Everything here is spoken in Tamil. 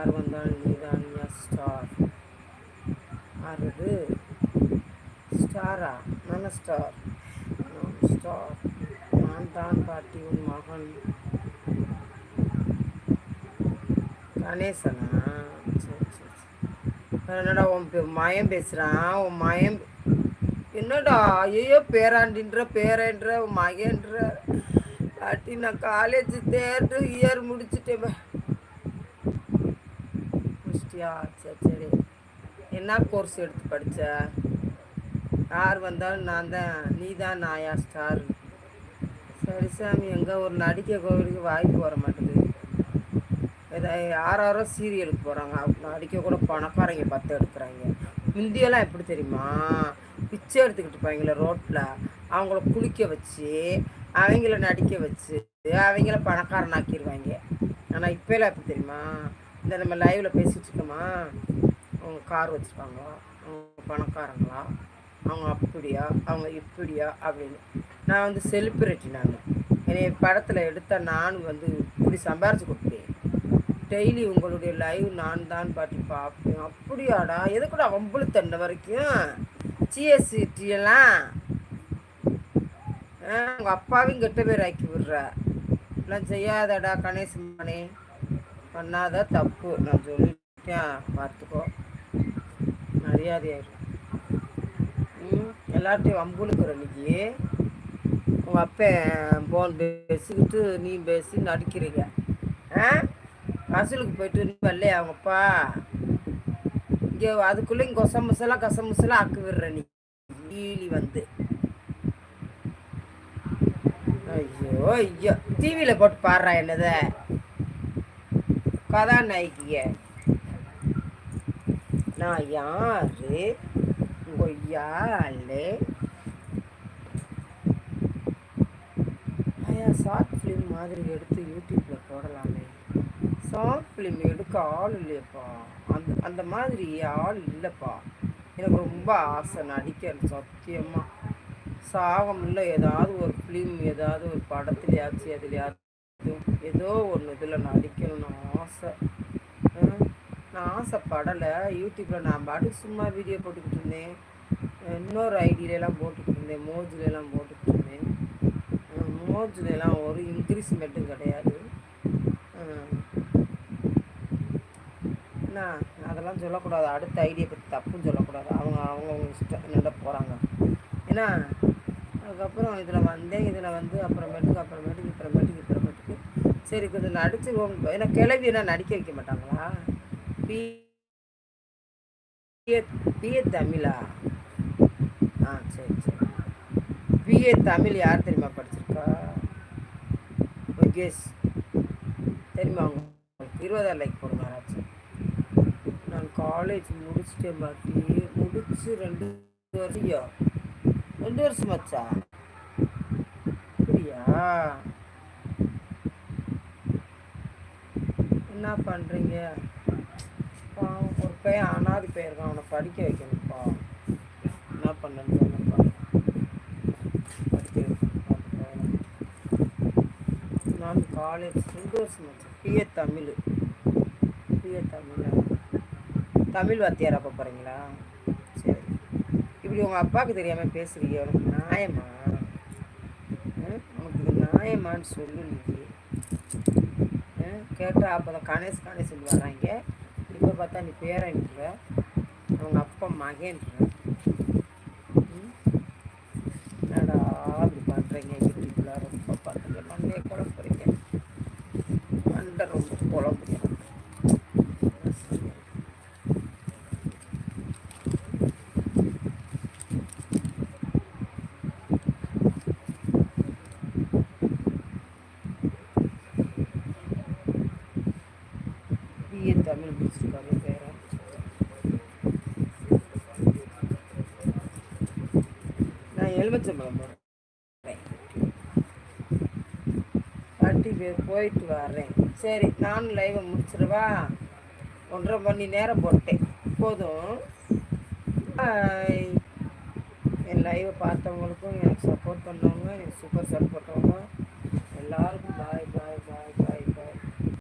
யார் வந்தாலும் நீதான் ஸ்டார் ஆறுது ஸ்டாரா? நல்ல ஸ்டார் ஸ்டார் நான் தான் பாட்டி உன் மகன். கணேசனா? சரி சரி சரி. என்னடா உன் பே- மயம் பேசுகிறான் உன் மயம் என்னடா? ஐயோ பேராண்டின்ற பேரன்ற உன் மகன்ற. பாட்டி நான் காலேஜ் தேர்டு இயர் முடிச்சுட்டேன். பா. சரி சரி. என்ன கோர்ஸ் எடுத்து படித்த யார் வந்தாலும் நான் தான் நீ தான் நாயா ஸ்டார் சரி சாமி எங்கே ஒரு நடிக்க கோவிலுக்கு வாய்ப்பு வர மாட்டேது ஏதா யாரோ சீரியலுக்கு போகிறாங்க நடிக்க கூட பணக்காரங்க பார்த்து எடுக்கிறாங்க. முந்தியெல்லாம் எப்படி தெரியுமா? பிச்சை எடுத்துக்கிட்டு இருப்பாங்களே ரோட்டில் அவங்கள குளிக்க வச்சு அவங்கள நடிக்க வச்சு அவங்கள பணக்காரனாக்கிடுவாங்க ஆனால் இப்போலாம் எப்படி தெரியுமா? இந்த நம்ம லைவில் பேசிகிட்டு இருக்கோமா? அவங்க கார் வச்சுருக்காங்களா அவங்க பணக்காரங்களா? அவங்க அப்படியா? அவங்க இப்படியா? அப்படின்னு. நான் வந்து செலிப்ரிட்டி நான். என்னை படத்தில் எடுத்தால் நான் வந்து இப்படி சம்பாரிச்சு கொடுப்பேன். டெய்லி உங்களுடைய லைவ் நான் தான் பாட்டி பார்ப்பேன். அப்படியாடா? எது கூட அவ்வளோ தண்டை வரைக்கும் ஜிஎஸ்டி உங்கள் அப்பாவையும் கெட்ட பேர் ஆக்கி விடுற. எல்லாம் செய்யாதடா கணேசமணி பண்ணாத தப்பு. நான் சொல்லிட்டேன். பார்த்துக்கோ. மரியாதையாயிரும். ம்? எல்லார்ட்டையும் வம்புழுக்கிற இன்னைக்கு உங்கள் அப்பன் போன் பேசிக்கிட்டு நீ பேசி நடிக்கிறீங்க. ஆ? வசூலுக்கு போயிட்டு நீ வரலையா அவங்கப்பா இங்கே அதுக்குள்ளே இங்கே கொச முசலாம் கச முசலாம் ஆக்கு விடுற நீ ஈலி வந்து. ஐயோ ஐயோ. டிவியில் போட்டு பாடுறா என்னதை? கதாநாயகிய. நான் யாரு? கொய்யாலே ஐயா ஷார்ட் ஃபிலிம் மாதிரி எடுத்து யூடியூப்பில் போடலாமே? ஷார்ட் ஃபிலிம் எடுக்க ஆள் இல்லையப்பா. அந்த அந்த மாதிரி ஆள் இல்லைப்பா. எனக்கு ரொம்ப ஆசை நடிக்க சத்தியமாக சாகமில்ல ஏதாவது ஒரு ஃபிலிம் ஏதாவது ஒரு படத்துலையாச்சும் எதுலையாச்சும் ஏதோ ஒன்று இதில் நான் ஆசை. நான் ஆசைப்படலை. யூடியூப்பில் நான் பாட்டுக்கு சும்மா வீடியோ போட்டுக்கிட்டு இருந்தேன். இன்னொரு ஐடியிலலாம் போட்டுக்கிட்டு இருந்தேன். மோஜிலலாம் போட்டுக்கிட்டு இருந்தேன். மோஜிலெலாம் ஒரு இன்க்ரீஸ்மெண்ட்டும் கிடையாது. என்ன அதெல்லாம் சொல்லக்கூடாது. அடுத்த ஐடியா பற்றி தப்புன்னு சொல்லக்கூடாது. அவங்க அவங்கவுங்க இஷ்டம் என்னோட போகிறாங்க ஏன்னா அதுக்கப்புறம் இதில் வந்தேன். இதில் வந்து அப்புறமேட்டுக்கு அப்புறமேட்டுக்கு இப்புறமேட்டுக்கு இப்புறமேட்டுக்கு. சரி கொஞ்சம் நடிச்சு ஏன்னா கிளவி என்ன நடிக்க வைக்க மாட்டாங்களா? பி பிஏ தமிழா? ஆ சரி சரி. பிஏ தமிழ் யார் தெரியுமா படிச்சிருக்கா? முகேஷ் தெரியுமா உங்களுக்கு? இருபதாயிரம் லைக் போடுங்க யாராச்சும். நான் காலேஜ் முடிச்சுட்டேன் பாட்டி. முடிச்சு ரெண்டு வருஷம். ரெண்டு வருஷம் ஆச்சா? அப்படியா? என்ன பண்ணுறீங்க பாவம் ஒரு பையன் அனாதி பையன் அவனை படிக்க வைக்கணும்ப்பா. என்ன பண்ணுன்னு சொன்னப்பா படிக்க நான் காலேஜ் சந்தோஷம் பிஏ தமிழ். பிஏ தமிழா? தமிழ் வாத்தியாரா அப்போ போகிறீங்களா சரி. இப்படி உங்கள் அப்பாவுக்கு தெரியாமல் பேசுகிறீங்க உனக்கு நியாயமா? உனக்கு இது நியாயமான்னு சொல்லு நீ. கேட்டால் அப்போ தான் கணேஷ் கணேஷ் வராங்க இப்போ பார்த்தா நீ பேரன்ற அவங்க அப்பா மகன்ற ம்? என்னடா அப்படி பண்ணுறீங்க யூடியூப்ல ரொம்ப பண்ணுறீங்க மண்டையை குழப்புறீங்க? மண்டை ரொம்ப குழம்புறீங்க பிஏ தமிழ் முடிச்சிருக்காரு பேர? நான் எலுமிச்சம்பழம் போடுறேன். பாட்டி பேர் போயிட்டு வரேன். சரி நானும் லைவை முடிச்சிருவா ஒன்றரை மணி நேரம் போட்டேன். போதும். என் லைவை பார்த்தவங்களுக்கும் எனக்கு சப்போர்ட் பண்ணவங்க எனக்கு சூப்பர் சப்போர்ட் பண்ணவங்க எல்லாருக்கும்